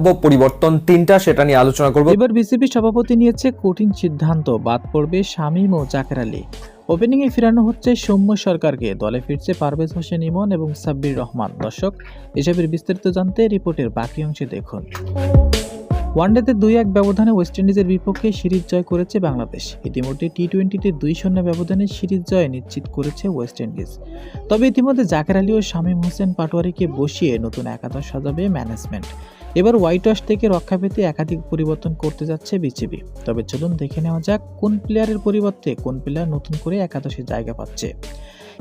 সম্ভাব্য পরিবর্তন তিনটা সেটা নিয়ে আলোচনা করব। এবার বিসিবি সভাপতি নিয়েছে কঠিন সিদ্ধান্ত, বাদ পড়বে শামীম ও জাকের আলী। ওপেনিংয়ে ফেরানো হচ্ছে সৌম্য সরকারকে, দলে ফিরছে পারভেজ হোসেন ইমন এবং সাব্বির রহমান। দর্শক, এসবের বিস্তারিত জানতে রিপোর্টের বাকি অংশে দেখুন। ওয়ানডেতে দুই এক ব্যবধানে ওয়েস্ট ইন্ডিজের বিপক্ষে সিরিজ জয় করেছে বাংলাদেশ। ইতিমধ্যে টি টোয়েন্টিতে দুই শূন্য ব্যবধানে সিরিজ জয় নিশ্চিত করেছে ওয়েস্ট ইন্ডিজ। তবে ইতিমধ্যে জাকের আলী ও শামীম হোসেন পাটোয়ারিকে বসিয়ে নতুন একাদশ সাজাবে ম্যানেজমেন্ট এবার হোয়াইট ওয়াশ থেকে রক্ষা পেতে একাধিক পরিবর্তন করতে যাচ্ছে বিসিবি। তবে চলুন দেখে নেওয়া যাক কোন প্লেয়ারের পরিবর্তে কোন প্লেয়ার নতুন করে একাদশে জায়গা পাচ্ছে।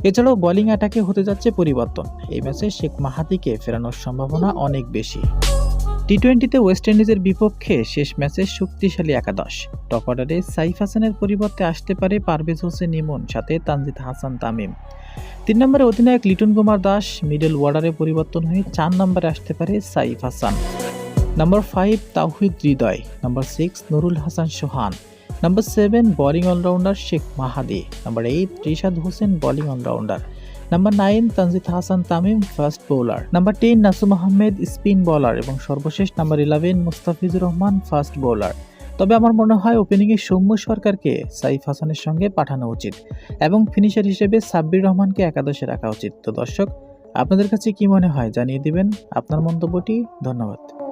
এছাড়াও বোলিং অ্যাটাকে হতে যাচ্ছে পরিবর্তন। এই ম্যাচে শেখ মাহাদিকে ফেরানোর সম্ভাবনা অনেক বেশি। টি টোয়েন্টিতে ওয়েস্ট ইন্ডিজের বিপক্ষে শেষ ম্যাচে শক্তিশালী একাদশ। টপ অর্ডারে সাইফ হাসানের পরিবর্তে আসতে পারে পারভেজ হোসেন ইমন, সাথে তানজিদ হাসান তামিম। তিন নম্বরে অধিনায়ক লিটন কুমার দাস মিডল ওয়ার্ডারে পরিবর্তন হয়ে চার নম্বরে আসতে পারে Saif Hasan. Number five Towhid Hridoy. Number six Nurul Hasan Sohan. Number seven bowling allrounder Sheikh Mahedi. Number eight Rishad Hossain bowling allrounder number nine Tanzid Hasan Tamim fast bowler number ten Nasum Ahmed spin bowler এবং সর্বশেষ number eleven Mustafizur Rahman fast bowler তবে আমার মনে হয় ওপেনিংয়ে সৌম্য সরকারকে সাইফ হাসানের সঙ্গে পাঠানো উচিত এবং ফিনিশার হিসেবে সাব্বির রহমানকে একাদশে রাখা উচিত। তো দর্শক, আপনাদের কাছে কি মনে হয় জানিয়ে দিবেন। আপনার মন্তব্যটি ধন্যবাদ।